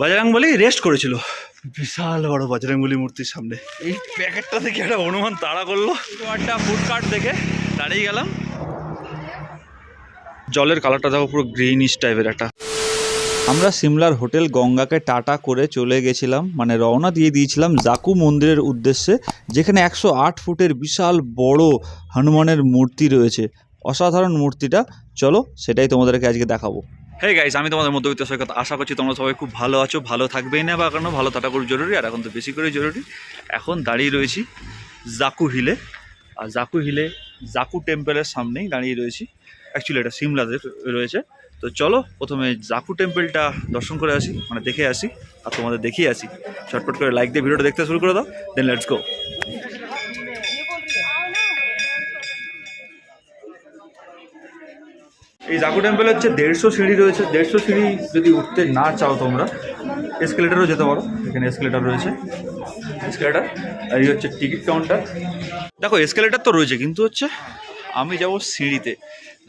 বজরাংবলী rest করেছিল। বিশাল বড় বজরাংবলী মূর্তির সামনে। এই প্যাকেটটা থেকে একটা অনুমান তাড়া করল। একটা ফুড কার্ট দেখে দাঁড়িয়ে গেলাম। জলের কালারটা দেখো পুরো গ্রিনিশ টাইপের একটা। আমরা সিমলার হোটেল গঙ্গাকে টাটা করে চলে গেছিলাম মানে রওনা দিয়ে দিয়েছিলাম জাকু মন্দিরের উদ্দেশ্যে যেখানে একশো আট ফুটের বিশাল বড় হনুমানের মূর্তি রয়েছে। অসাধারণ মূর্তিটা। চলো সেটাই তোমাদেরকে আজকে দেখাবো। হে গাইস আমি তোমাদের মধ্যবিত্ত সৈকত। আশা করছি তোমরা সবাই খুব ভালো আছো, ভালো থাকবেই না বা কারণ ভালো থাকা খুব জরুরি আর এখন তো বেশি করে জরুরি। এখন দাঁড়িয়ে রয়েছি জাকু হিলে। আর জাকু হিলে, জাকু টেম্পলের সামনেই দাঁড়িয়ে রয়েছি। অ্যাকচুয়ালি এটা সিমলাতে রয়েছে। তো চলো, প্রথমে জাকু টেম্পলটা দর্শন করে আসি মানে দেখে আসি, আর তোমাদের দেখিয়ে আসি। চটপট করে লাইক দিয়ে ভিডিওটা দেখতে শুরু করে দাও দেন লেটস গো এই জাকু টেম্পেল হচ্ছে দেড়শো সিঁড়ি রয়েছে, দেড়শো সিঁড়ি যদি উঠতে না চাও তোমরা এসকেলেটারও যেতে পারো, এখানে এসকেলেটার রয়েছে। এসকেলেটার আর এই হচ্ছে টিকিট কাউন্টার দেখো এসকেলেটার তো রয়েছে, কিন্তু হচ্ছে আমি যাব সিঁড়িতে,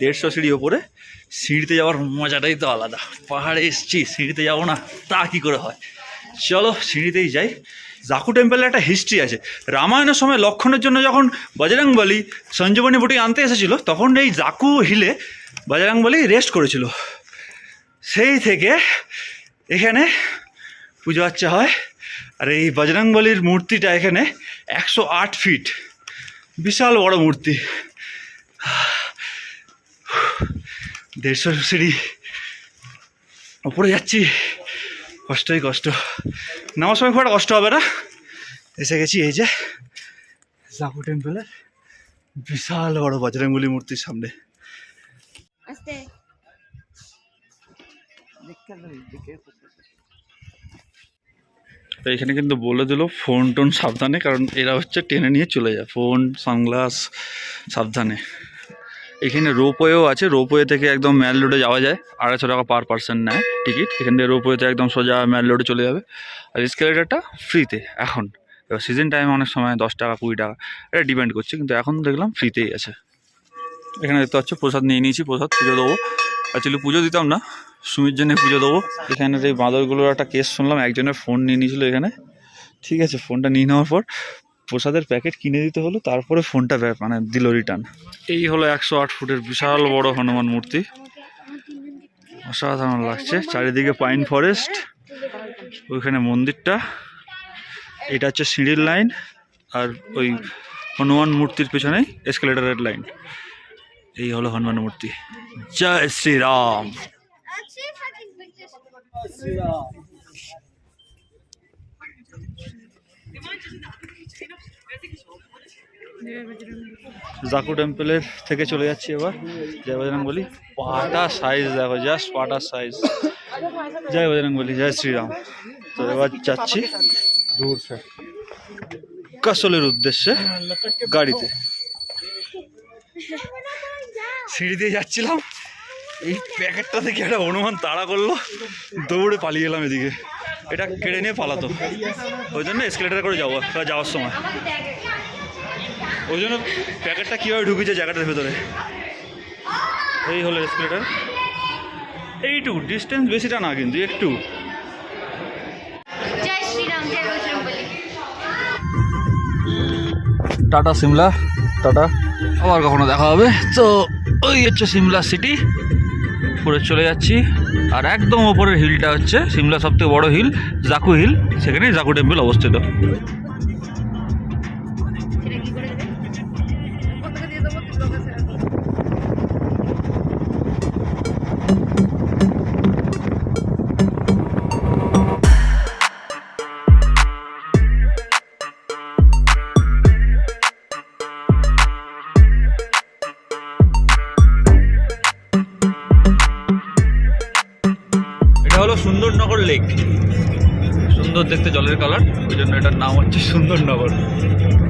দেড়শো সিঁড়ি ওপরে। সিঁড়িতে যাওয়ার মজাটাই তো আলাদা। পাহাড়ে এসছি, সিঁড়িতে যাব না, তা কী করে হয়? চলো সিঁড়িতেই যাই। জাকু টেম্পলের একটা হিস্ট্রি আছে। রামায়ণের সময় লক্ষণের জন্য যখন বজরংবলী সঞ্জীবনী বুটি আনতে এসেছিল, তখন এই জাকু হিলে বজরংবলী রেস্ট করেছিল। সেই থেকে এখানে পুজো আচ্চা হয়। আর এই বজরংবলীর মূর্তিটা এখানে একশো আট ফিট বিশাল বড় মূর্তি। দেড়শো সিঁড়ি ওপরে যাচ্ছি। কষ্টই কষ্ট। নামার সময় খুব কষ্ট হবে না। এসে গেছি এই যে জাকু টেম্পলের বিশাল বড় বজরংবলী মূর্তির সামনে। আস্তে তো এখানে কিন্তু বলে দিল, ফোন টোন সাবধানে, কারণ এরা হচ্ছে টেনে নিয়ে চলে যায়। ফোন, সানগ্লাস, সাবধানে। এখানে রোপওয়েও আছে, রোপওয়ে থেকে একদম ম্যাল রোডে যাওয়া যায়। আড়াইশো টাকা পার পার্সন নেয় টিকিট। এখান থেকে রোপওয়েতে একদম সোজা ম্যাল রোডে চলে যাবে। আর স্কেলেটারটা ফ্রিতে, এখন। এবার সিজন টাইমে অনেক সময় দশ টাকা, কুড়ি টাকা, এটা ডিপেন্ড করছে, কিন্তু এখন দেখলাম ফ্রিতেই আছে। এখানে দেখতে পাচ্ছ, প্রসাদ নিয়ে নিয়েছি, প্রসাদ, পুজো দেবো। অ্যাকচুয়ালি পুজো দিতাম না, সুমির জন্য পুজো দেবো। এখানে এই বাঁদরগুলোর একটা কেস শুনলাম, একজনের ফোন নিয়ে নিয়েছিল এখানে। ঠিক আছে ফোনটা নিয়ে নেওয়ার পর প্রসাদের প্যাকেট কিনে দিতে হলো, তারপরে ফোনটা মানে দিল রিটার্ন এই হলো একশো আট ফুটের বিশাল বড় হনুমান মূর্তি। অসাধারণ লাগছে। চারিদিকে পাইন ফরেস্ট ওইখানে মন্দিরটা। এটা হচ্ছে সিঁড়ির লাইন আর ওই হনুমান মূর্তির পেছনেই এসকেলেটারের লাইন এই হলো হনুমান মূর্তি জয় শ্রীরাম। জাকু টেম্পলের থেকে চলে যাচ্ছি এবার। জয় বজরং বলি পাটা সাইজ দেখো জাস্ট পাটা সাইজ জয় বজরং বলি জয় শ্রীরাম। তো এবার যাচ্ছি দূর সে কাসলের উদ্দেশ্যে গাড়িতে। সিঁড়ি দিয়ে যাচ্ছিলাম। এই প্যাকেটটা থেকে একটা অনুমান তাড়া করল। দৌড়ে পালিয়ে গেলাম এদিকে। এটা কেড়ে নিয়ে পালাতো। ওই জন্য এসকেলেটার করে যাব যাওয়ার সময়। ওই জন্য প্যাকেটটা কীভাবে ঢুকেছে জায়গাটার ভেতরে? এই হলো এসকেলেটার এইটুকু ডিস্টেন্স বেশিটা না কিন্তু একটু। টাটা সিমলা। টাটা। আবার কখনো দেখা হবে। তো ওই হচ্ছে সিমলা সিটি। উপরে চলে যাচ্ছি। আর একদম ওপরের হিলটা হচ্ছে সিমলা সব বড় হিল, জাকু হিল। সেখানে জাকু টেম্পল অবস্থিত। Thank কি সুন্দরনগর লেক। সুন্দর দেখতে জলের কালার, ওই জন্য এটার নাম হচ্ছে সুন্দরনগর।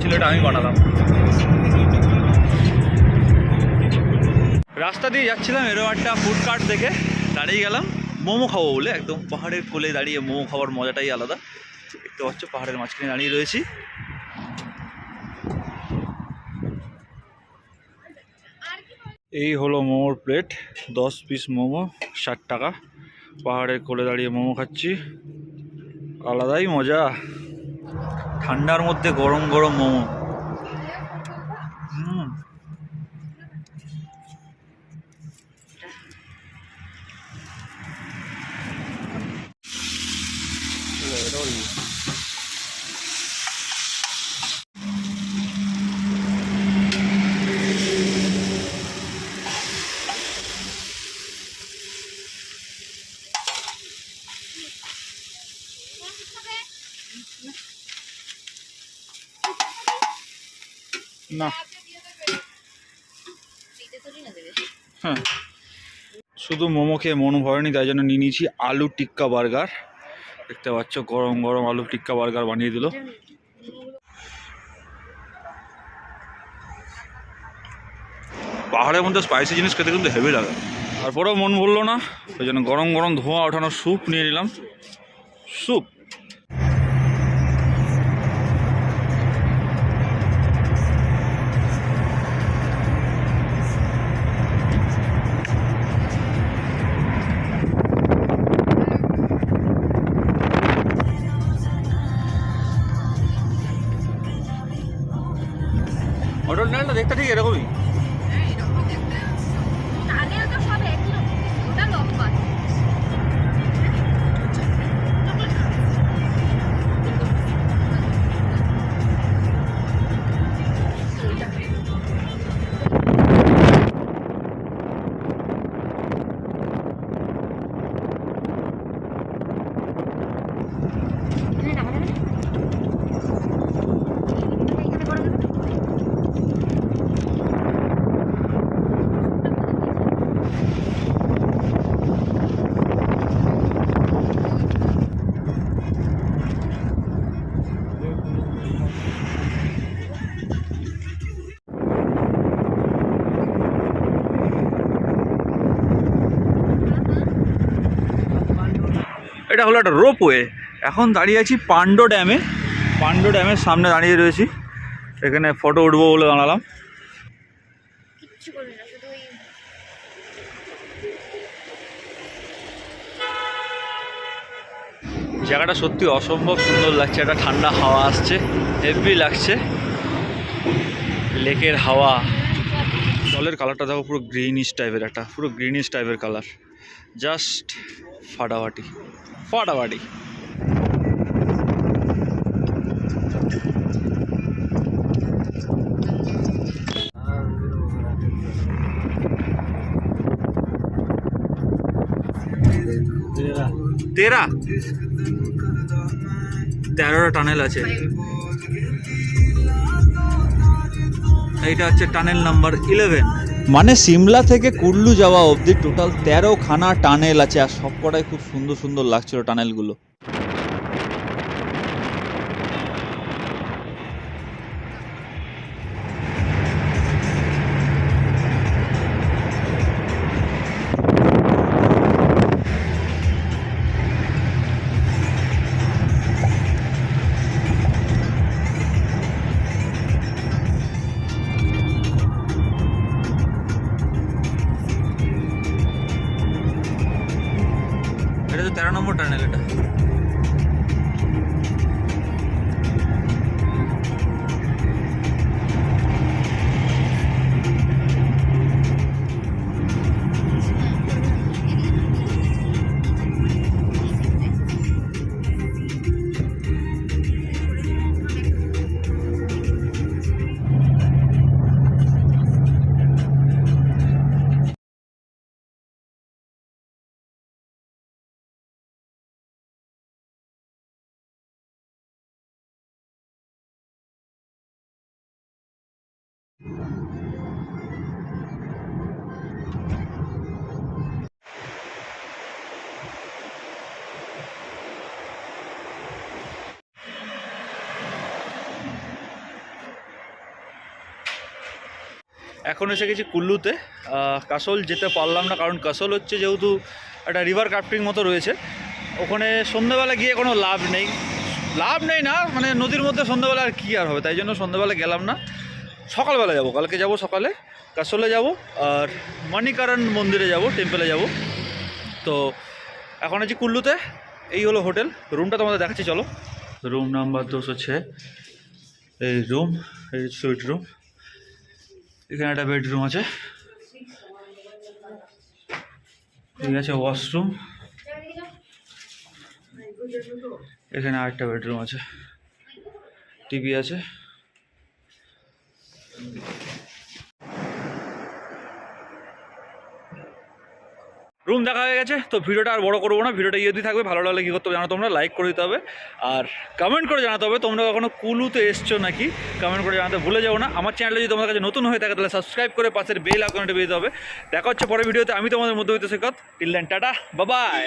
ছিল এটা আমি বানালাম। রাস্তা দিয়ে যাচ্ছিলাম এরকম একটা ফুড কার্ট দেখে, দাঁড়িয়ে গেলাম। মোমো খাব বলে একদম পাহাড়ের কোলে দাঁড়িয়ে মোমো খাওয়ার মজাটাই আলাদা। দেখতে পাচ্ছ, পাহাড়ের মাঝখানে দাঁড়িয়ে রয়েছি। এই হলো মোমোর প্লেট দশ পিস মোমো, ষাট টাকা। পাহাড়ের কোলে দাঁড়িয়ে মোমো খাচ্ছি। আলাদাই মজা। ঠান্ডার মধ্যে গরম গরম মোমো। হ্যাঁ। শুধু মোমো খেয়ে মন ভরেনি, তাই জন্য নিয়ে নিয়েছি আলু টিক্কা বার্গার। দেখতে পাচ্ছ, গরম গরম আলু টিক্কা বার্গার বানিয়ে দিল। পাহাড়ের মধ্যে স্পাইসি জিনিস খেতে কিন্তু হেভি লাগে। তারপরেও মন ভরলো না ওই জন্য গরম গরম ধোঁয়া ওঠানো স্যুপ নিয়ে নিলাম। স্যুপ এটা হলো একটা রোপওয়ে এখন দাঁড়িয়ে আছি পান্ডো ড্যামে পান্ডো ড্যামের সামনে দাঁড়িয়ে রয়েছি। এখানে ফটো উঠবো বলে দাঁড়ালাম জায়গাটা সত্যি অসম্ভব সুন্দর লাগছে। একটা ঠান্ডা হাওয়া আসছে। হেভি লাগছে। লেকের হাওয়া। জলের কালারটা দেখো পুরো গ্রিনিশ টাইপের একটা পুরো গ্রিনিশ টাইপের কালার জাস্ট ফাটাফাটি। ফাটাফাটি তেরা তেরোটা টানেল আছে এইটা হচ্ছে টানেল নাম্বার ইলেভেন মানে সিমলা থেকে কুল্লু যাওয়া অবধি টোটাল তেরো খানা টানেল আছে আর সবকটাই খুব সুন্দর সুন্দর লাগছিল টানেলগুলো। এখন এসে গেছি কুল্লুতে। কাসল যেতে পারলাম না, কারণ কাসল হচ্ছে যেহেতু একটা রিভার ক্রাফটিং মতো রয়েছে। ওখানে সন্ধ্যেবেলা গিয়ে কোনো লাভ নেই। লাভ নেই না মানে নদীর মধ্যে সন্ধ্যেবেলা আর কী আর হবে? তাই জন্য সন্ধ্যেবেলা গেলাম না। সকালবেলা যাব, কালকে যাব সকালে কাসলে যাব, আর মণিকারণ মন্দিরে যাব টেম্পলে যাব। তো এখন আছি কুল্লুতে, এই হলো হোটেল রুমটা তোমাদের দেখাচ্ছি, চলো। রুম নাম্বার দুশো ছ, এই রুম এই সুইট রুম এখানে একটা বেডরুম আছে। ঠিক আছে ওয়াশরুম এখানে আরেকটা বেডরুম আছে। টিভি আছে। রুম দেখা হয়ে গেছে, তো ভিডিওটা আর বড় করব না। ভিডিওটা ইয়ে দিয়ে থাকবে, ভালো লাগলে কী করতে হবে জানো তোমরা? লাইক করে দিতে হবে। আর কমেন্ট করে জানাতে হবে, তোমরা কখনো কুলুতে এসছো নাকি? কমেন্ট করে জানাতে ভুলে যাব না। আমার চ্যানেলে যদি তোমার কাছে নতুন হয়ে থাকে, তাহলে সাবস্ক্রাইব করে পাশের বেল আইকনটা বেজে দিতে হবে। দেখা হচ্ছে পরের ভিডিওতে। আমি তোমাদের মধ্যবিত্ত শেখত টিল দেন টাটা বাবাই